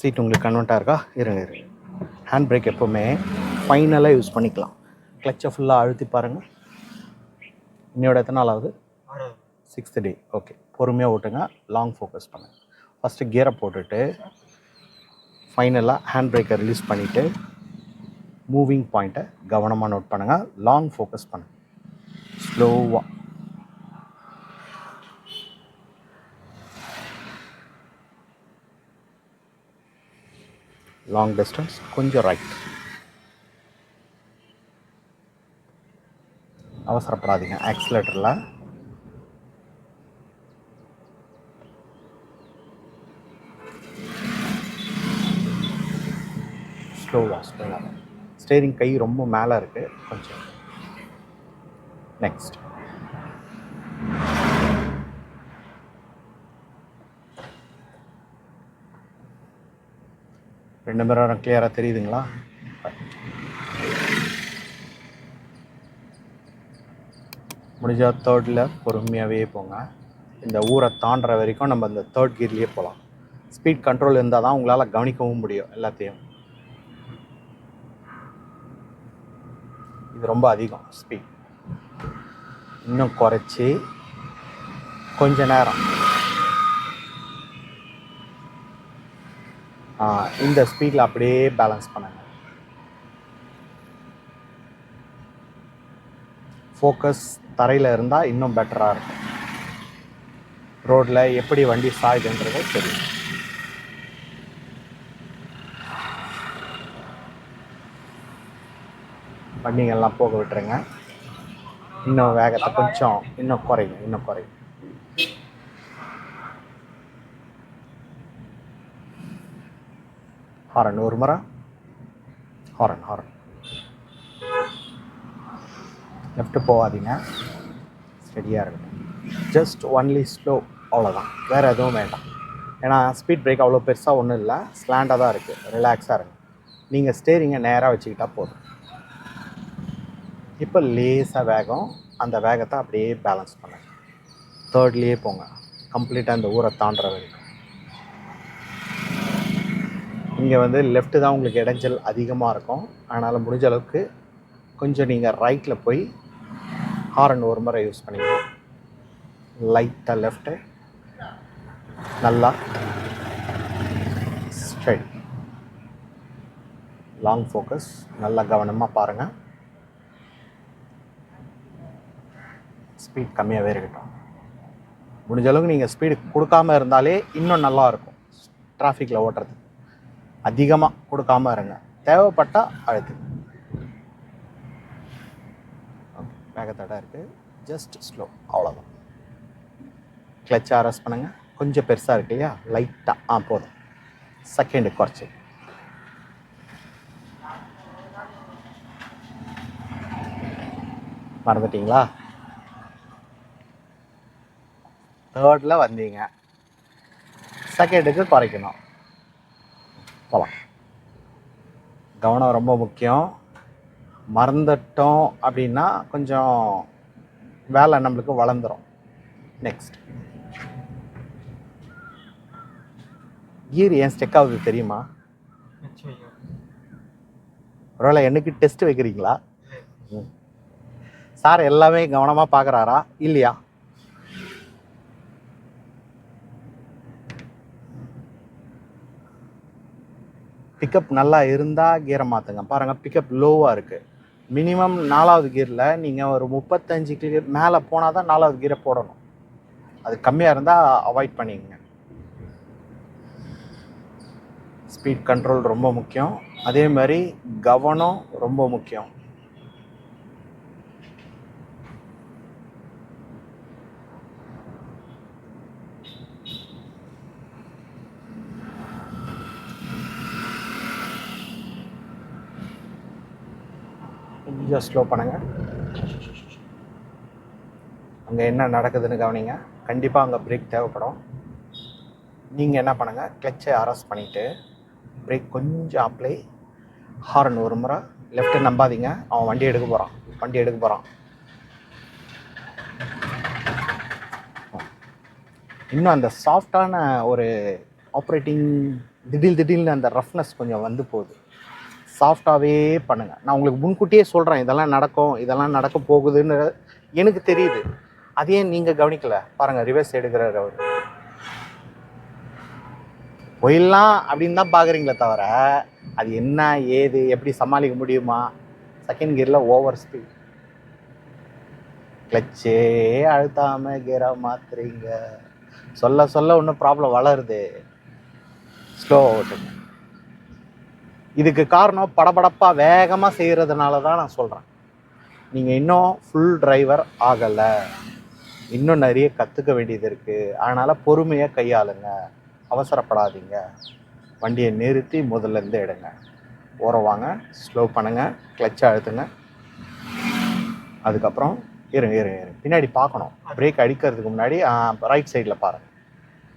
Seat உங்களுக்கு கன்வெர்ட்டாக இருக்கா? இருங்க இருங்க. ஹேண்ட் பிரேக் எப்போவுமே ஃபைனலாக யூஸ் பண்ணிக்கலாம். கிளச்சை ஃபுல்லாக அழுத்தி பாருங்கள் இன்னையோட எத்தனை நாள் ஆகுது? சிக்ஸ்த் டே ஓகே பொறுமையாக ஓட்டுங்க. லாங் ஃபோக்கஸ் பண்ணுங்க. ஃபஸ்ட்டு கியரை போட்டுட்டு ஃபைனலாக ஹேண்ட் பிரேக்கை ரிலீஸ் பண்ணிவிட்டு மூவிங் பாயிண்ட்டை கவனமாக நோட் பண்ணுங்கள் லாங் ஃபோக்கஸ் பண்ணுங்க. ஸ்லோவாக லாங் டிஸ்டன்ஸ் கொஞ்சம் ரைட் அவசரப்படாதீங்க ஆக்சிலேட்டரில் ஸ்லோவாக ஸ்லோவாக ஸ்டேரிங் கை ரொம்ப மேலே இருக்குது கொஞ்சம். நெக்ஸ்ட் ரெண்டு பேரும் கிளியராக தெரியுதுங்களா? முடிஞ்சால் தேர்டில் பொறுமையாகவே போங்க. இந்த ஊரை தாண்டுற வரைக்கும் நம்ம இந்த தேர்ட் கியர்லேயே போகலாம் ஸ்பீட் கண்ட்ரோல் இருந்தால் தான் உங்களால் கவனிக்கவும் முடியும் எல்லாத்தையும். இது ரொம்ப அதிகம் ஸ்பீட் இன்னும் குறைச்சி கொஞ்ச நேரம். இந்த ஸ்பீடில் அப்படியே பேலன்ஸ் பண்ணுங்கள் ஃபோக்கஸ் தரையில் இருந்தால் இன்னும் பெட்டராக இருக்கும். ரோட்டில் எப்படி வண்டி சாயுதுன்றது தெரியும். வண்டிங்கெல்லாம் போக விட்டுருங்க. இன்னும் வேகத்தை கொஞ்சம் இன்னும் குறையும் இன்னும் குறையும் ஹாரன் ஒரு முறை ஹாரன் ஹாரன் லெஃப்ட்டு போகாதீங்க ஸ்டெடியாக இருக்கட்டும் ஜஸ்ட் ஒன்லி ஸ்லோ அவ்வளோதான் வேறு எதுவும் வேண்டாம். ஏன்னா ஸ்பீட் பிரேக் அவ்வளோ பெருசாக ஒன்றும் இல்லை. ஸ்லாண்டாக தான் இருக்குது ரிலாக்ஸாக இருங்க. நீங்கள் ஸ்டேரிங்கை நேராக வச்சுக்கிட்டா போதும். இப்போ லேசாக வேகம். அந்த வேகத்தை அப்படியே பேலன்ஸ் பண்ணுங்க. தேர்ட்லேயே போங்க. கம்ப்ளீட்டாக இந்த ஊரை தாண்டுற வரைக்கும் இங்கே வந்து லெஃப்ட்டு தான் உங்களுக்கு இடைஞ்சல் அதிகமாக இருக்கும். அதனால் முடிஞ்ச அளவுக்கு கொஞ்சம் நீங்கள் ரைட்டில் போய் ஹாரன் ஒரு முறை யூஸ் பண்ணிக்கலாம் லைட்டாக லெஃப்ட்டு நல்லா ஸ்ட்ரைட் லாங் ஃபோக்கஸ் நல்லா கவனமாக பாருங்கள் ஸ்பீட் கம்மியாகவே இருக்கட்டும். முடிஞ்ச அளவுக்கு நீங்கள் ஸ்பீடு கொடுக்காம இருந்தாலே இன்னும் நல்லாயிருக்கும் ட்ராஃபிக்கில் டிராஃபிக்கில் அதிகமாக கொடுக்காம இருங்க. தேவைப்பட்டால் அழுத்து. வேகத்தடை இருக்குது ஜஸ்ட் ஸ்லோ அவ்வளோதான் கிளச் அரெஸ்ட் பண்ணுங்கள் கொஞ்சம் பெருசாக இருக்கு இல்லையா? லைட்டாக ஆ. போதும். செகண்டு குறைச்சி. மறந்துட்டீங்களா? தேர்டில் வந்தீங்க. செகண்டுக்கு குறைக்கணும். போகலாம். கவனம் ரொம்ப முக்கியம். மறந்துட்டோம் அப்படின்னா கொஞ்சம் வேலை நம்மளுக்கு வளர்ந்துரும். நெக்ஸ்ட் கீர் ஏன் ஸ்டெக் ஆகுது தெரியுமா? ஒருவேளை என்னைக்கு டெஸ்ட் வைக்கிறீங்களா. சார் எல்லாமே கவனமாக பார்க்குறாரா? இல்லையா? பிக்கப் நல்லா இருந்தால் கியரை மாற்றுங்க பாருங்கள் பிக்கப் லோவாக இருக்குது மினிமம் நாலாவது கியரில் நீங்கள் ஒரு முப்பத்தஞ்சு கியர் மேலே போனால் தான் நாலாவது கியரை போடணும். அது கம்மியாக இருந்தால் அவாய்ட் பண்ணிக்கங்க. ஸ்பீட் கண்ட்ரோல் ரொம்ப முக்கியம். அதே மாதிரி கவனம் ரொம்ப முக்கியம். கொஞ்சம் ஸ்லோ பண்ணுங்கள் அங்கே என்ன நடக்குதுன்னு கவனிங்க. கண்டிப்பாக அங்கே பிரேக் தேவைப்படும். நீங்கள் என்ன பண்ணுங்கள் கிளச்சை அரெஸ்ட் பண்ணிவிட்டு பிரேக் கொஞ்சம் அப்ளை ஹாரன் ஒரு முறை லெஃப்ட்டு நம்பாதீங்க. அவன் வண்டி எடுக்க போகிறான் வண்டி எடுக்க போகிறான் இன்னும் அந்த சாஃப்டான ஒரு ஆப்ரேட்டிங் திடீர் திடீர்னு அந்த ரஃப்னஸ் கொஞ்சம் வந்து போகுது. சாஃப்டாகவே பண்ணுங்கள் நான் உங்களுக்கு முன்கூட்டியே சொல்கிறேன் இதெல்லாம் நடக்கும் இதெல்லாம் நடக்க போகுதுன்னு எனக்கு தெரியுது. அதையே நீங்கள் கவனிக்கலை. பாருங்கள் ரிவர்ஸ் எடுக்கிறார் அவர். போயிடலாம் அப்படின்னு தான் பார்க்குறீங்களே தவிர அது என்ன ஏது எப்படி சமாளிக்க முடியுமா? செகண்ட் கியரில் ஓவர் ஸ்பீட் கிளச்சே அழுத்தாம கியரா மாத்துறீங்க. சொல்ல சொல்ல ஒன்றும் ப்ராப்ளம் வளருது. ஸ்லோ ஓட்டுங்க. இதுக்கு காரணம் படபடப்பாக வேகமாக செய்கிறதுனால தான் நான் சொல்கிறேன் நீங்கள் இன்னும் ஃபுல் டிரைவர் ஆகலை. இன்னும் நிறைய கற்றுக்க வேண்டியது இருக்குது அதனால் பொறுமையாக கையாளுங்க. அவசரப்படாதீங்க. வண்டியை நிறுத்தி முதல்ல இருந்து எடுங்க. ஓரம் வாங்க ஸ்லோ பண்ணுங்கள் கிளச்சை அழுத்துங்க. அதுக்கப்புறம் இருங்க இருங்க இருங்க. பின்னாடி பார்க்கணும். பிரேக் அடிக்கிறதுக்கு முன்னாடி ரைட் சைடில் பாருங்கள்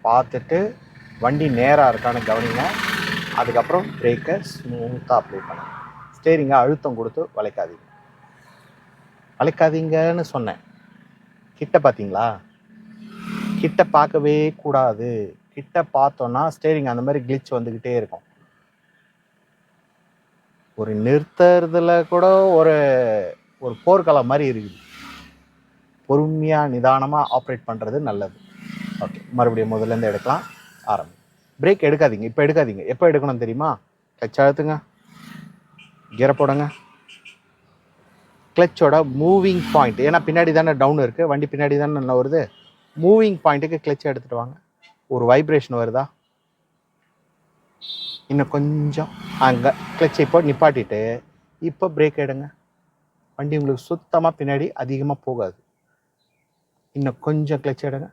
பார்த்துட்டு வண்டி நேராக இருக்கான்னு கவனிங்க. அதுக்கப்புறம் பிரேக்கை ஸ்மூத்தாக அப்ளை பண்ணுங்க ஸ்டேரிங்கை அழுத்தம் கொடுத்து வளைக்காதீங்க. வளைக்காதீங்கன்னு சொன்னேன். கிட்ட பார்த்தீங்களா? கிட்ட பார்க்கவே கூடாது. கிட்ட பார்த்தோன்னா ஸ்டேரிங் அந்த மாதிரி கிளிச் வந்துக்கிட்டே இருக்கும். ஒரு நிறுத்துறதுல கூட ஒரு ஒரு போர்க்களம் மாதிரி இருக்குது. பொறுமையாக நிதானமாக ஆப்ரேட் பண்ணுறது நல்லது. ஓகே மறுபடியும் முதல்லேருந்து எடுக்கலாம். ஆரம்பி பிரேக் எடுக்காதீங்க. இப்போ எடுக்காதீங்க. எப்போ எடுக்கணும் தெரியுமா? கிளச் அழுத்துங்க கியரை போடுங்க. கிளச்சோட மூவிங் பாயிண்ட் ஏன்னா பின்னாடி தானே டவுன் இருக்குது வண்டி பின்னாடி தானே நல்லா வருது. மூவிங் பாயிண்ட்டுக்கு கிளச்சை எடுத்துகிட்டு வாங்க. ஒரு வைப்ரேஷன் வருதா? இன்னும் கொஞ்சம் அங்கே கிளச்சை இப்போ நிப்பாட்டிட்டு இப்போ பிரேக் எடுங்க. வண்டி உங்களுக்கு சுத்தமாக பின்னாடி அதிகமாக போகாது. இன்னும் கொஞ்சம் கிளச் எடுங்க.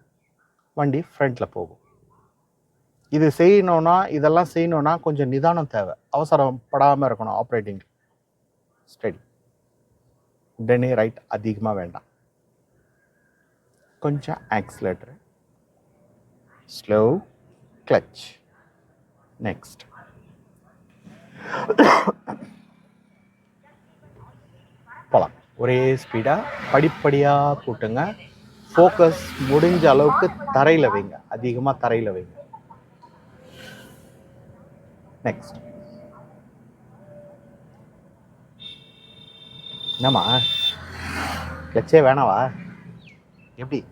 வண்டி ஃப்ரண்ட்டில் போகும். இது செய்யணும்னா இதெல்லாம் செய்யணும்னா கொஞ்சம் நிதானம் தேவை. அவசரப்படாமல் இருக்கணும் ஆப்ரேட்டிங் ஸ்டடி உடனே ரைட் அதிகமாக வேண்டாம். கொஞ்சம் ஆக்சிலேட்டர் ஸ்லோ கிளச் நெக்ஸ்ட் போகலாம் ஒரே ஸ்பீடாக படிப்படியாக கூட்டுங்க. ஃபோக்கஸ் முடிஞ்ச அளவுக்கு தரையில் வைங்க. அதிகமாக தரையில் வைங்க. நெக்ஸ்ட் என்னம்மா? கிளச்சே வேணாவா? எப்படி?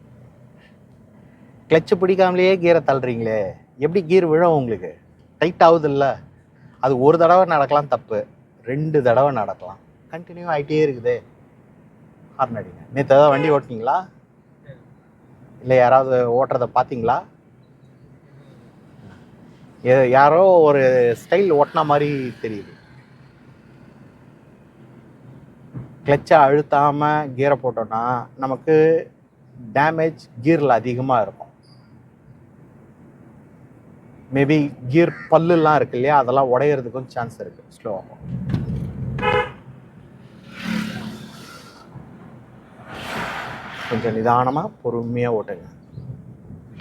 கிளச்சு பிடிக்காமலேயே கீரை தள்ளுறீங்களே? எப்படி கீர் விழும் உங்களுக்கு? டைட் ஆகுதுல்ல. அது ஒரு தடவை நடக்கலாம் தப்பு. ரெண்டு தடவை நடக்கலாம். கண்டினியூ ஆகிட்டே இருக்குதே. ஹார்ன் அடிங்க. நேற்று ஏதாவது வண்டி ஓட்டினீங்களா? இல்லை யாராவது ஓட்டுறதை பார்த்தீங்களா? யாரோ ஒரு ஸ்டைல் ஓட்டின மாதிரி தெரியுது. கிளச்சை அழுத்தாமல் கீரை போட்டோம்னா நமக்கு டேமேஜ் கீரில் அதிகமாக இருக்கும். மேபி கீர் பல்லுலாம் இருக்கு இல்லையா? அதெல்லாம் உடையிறதுக்கும் சான்ஸ் இருக்கு ஸ்லோவாகும் கொஞ்சம் நிதானமாக பொறுமையாக ஓட்டுங்க.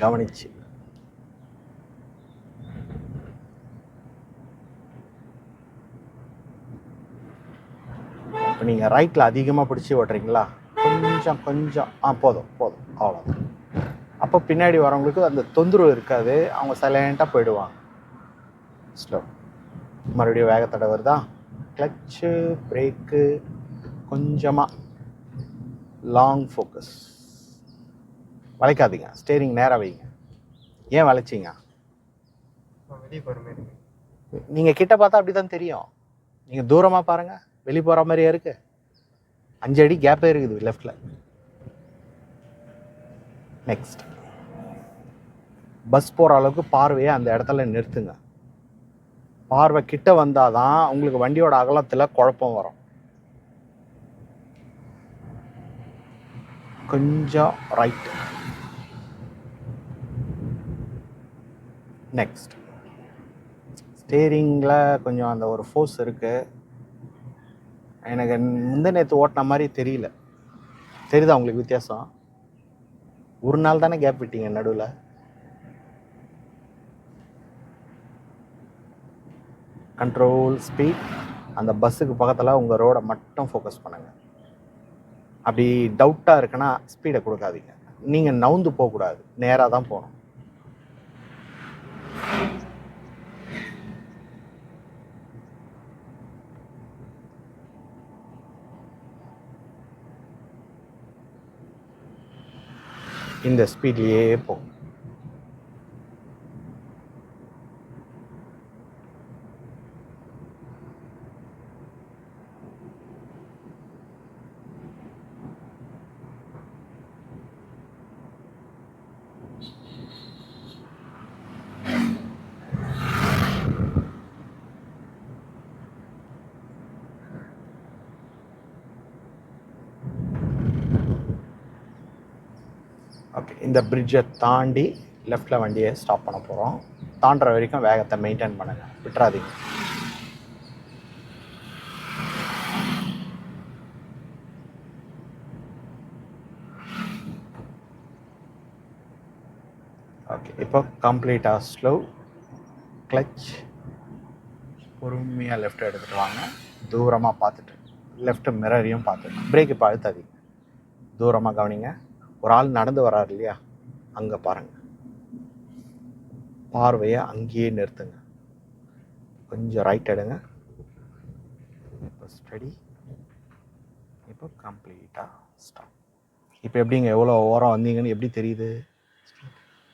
கவனிச்சு. இப்போ நீங்கள் ரைட்டில் அதிகமாக பிடிச்சி ஓட்டுறீங்களா? கொஞ்சம் கொஞ்சம். ஆ போதும் போதும். அவ்வளோதான் அப்போ பின்னாடி வரவங்களுக்கு அந்த தொந்தரவு இருக்காது. அவங்க சைலண்ட்டாக போயிடுவாங்க. ஸ்லோ மறுபடியும் வேகத்தடை வருதா கிளச்சு பிரேக்கு கொஞ்சமாக லாங் ஃபோக்கஸ் வளைக்காதீங்க. ஸ்டேரிங் நேராக வைங்க. ஏன் வளைச்சிங்க? நீங்கள் கிட்ட பார்த்தா அப்படி தான் தெரியும். நீங்கள் தூரமாக பாருங்கள் வெளியே போகிற மாதிரியே இருக்கு? அஞ்சு அடி கேப்பே இருக்குது லெஃப்டில் நெக்ஸ்ட் பஸ் போகிற அளவுக்கு பார்வையை அந்த இடத்துல நிறுத்துங்க. பார்வை கிட்ட வந்தால் தான் உங்களுக்கு வண்டியோட அகலத்தில் குழப்பம் வரும். கொஞ்சம் ரைட் நெக்ஸ்ட் ஸ்டேரிங்கில் கொஞ்சம் அந்த ஒரு ஃபோர்ஸ் இருக்குது எனக்கு முந்தைய நேற்று ஓட்டின மாதிரி தெரியல. தெரியுதா உங்களுக்கு வித்தியாசம்? ஒரு நாள் தானே கேப் விட்டீங்க நடுவில். கண்ட்ரோல் ஸ்பீட் அந்த பஸ்ஸுக்கு பக்கத்தில் உங்கள் ரோடை மட்டும் ஃபோக்கஸ் பண்ணுங்கள் அப்படி டவுட்டாக இருக்குன்னா ஸ்பீடை கொடுக்காதீங்க. நீங்கள் நவுந்து போகக்கூடாது. நேராக தான் போகணும். இந்த ஸ்பீட்லேயே போகும் ஓகே இந்த பிரிட்ஜை தாண்டி லெஃப்டில் வண்டியை ஸ்டாப் பண்ண போகிறோம் தாண்டுற வரைக்கும் வேகத்தை மெயின்டைன் பண்ணுங்கள் விட்டுறாதீங்க. ஓகே இப்போ கம்ப்ளீட்டாக ஸ்லோ கிளச் பொறுமையாக லெஃப்ட் எடுத்துகிட்டு வாங்க. தூரமாக பார்த்துட்டு லெஃப்ட் மிரரையும் பார்த்துட்டு பிரேக் இப்போ அழுத்தாதீங்க. தூரமாக கவனிங்க. ஒரு ஆள் நடந்து வராரு இல்லையா? அங்கே பாருங்க. பார்வையை அங்கேயே நிறுத்துங்க. கொஞ்சம் ரைட் எடுங்க. இப்போ ஸ்டடி இப்போ கம்ப்ளீட்டாக ஸ்டாப் இப்போ எப்படிங்க? எவ்வளோ ஓரம் வந்தீங்கன்னு எப்படி தெரியுது?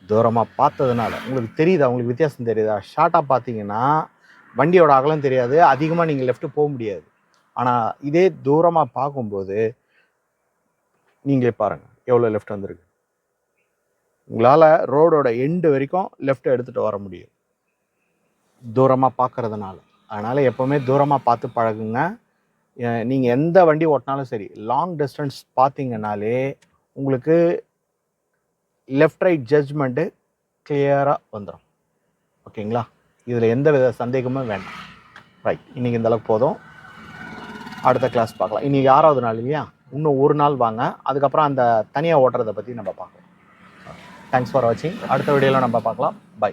தூரமாக பார்த்ததுனால. உங்களுக்கு தெரியுதா? உங்களுக்கு வித்தியாசம் தெரியுதா? ஷார்ட்டாக பார்த்தீங்கன்னா வண்டியோட அகலம் தெரியாது. அதிகமாக நீங்கள் லெஃப்ட்டு போக முடியாது. ஆனால் இதே தூரமாக பார்க்கும்போது நீங்களே பாருங்கள் எவ்வளோ லெஃப்ட் வந்திருக்கு? உங்களால் ரோடோட எண்டு வரைக்கும் லெஃப்ட் எடுத்துகிட்டு வர முடியும். தூரமாக பார்க்கறதுனால அதனால் எப்போவுமே தூரமாக பார்த்து பழகுங்க. நீங்கள் எந்த வண்டி ஓட்டினாலும் சரி லாங் டிஸ்டன்ஸ் பார்த்தீங்கனாலே உங்களுக்கு லெஃப்ட் ரைட் ஜட்ஜ்மெண்ட்டு கிளியராக வந்துடும் ஓகேங்களா? இதில் எந்த வித சந்தேகமும் வேண்டாம். ரைட் இன்றைக்கி இந்த அளவுக்கு போதும். அடுத்த கிளாஸ் பார்க்கலாம். இன்றைக்கி ஆறாவது நாள் இல்லையா? இன்னும் ஒரு நாள் வாங்க. அதுக்கப்புறம் அந்த தனியாக ஓட்டுறதை பற்றி நம்ம பார்க்கலாம். தேங்க்ஸ் ஃபார் வாட்சிங் அடுத்த வீடியோவில் நம்ம பார்க்கலாம். பை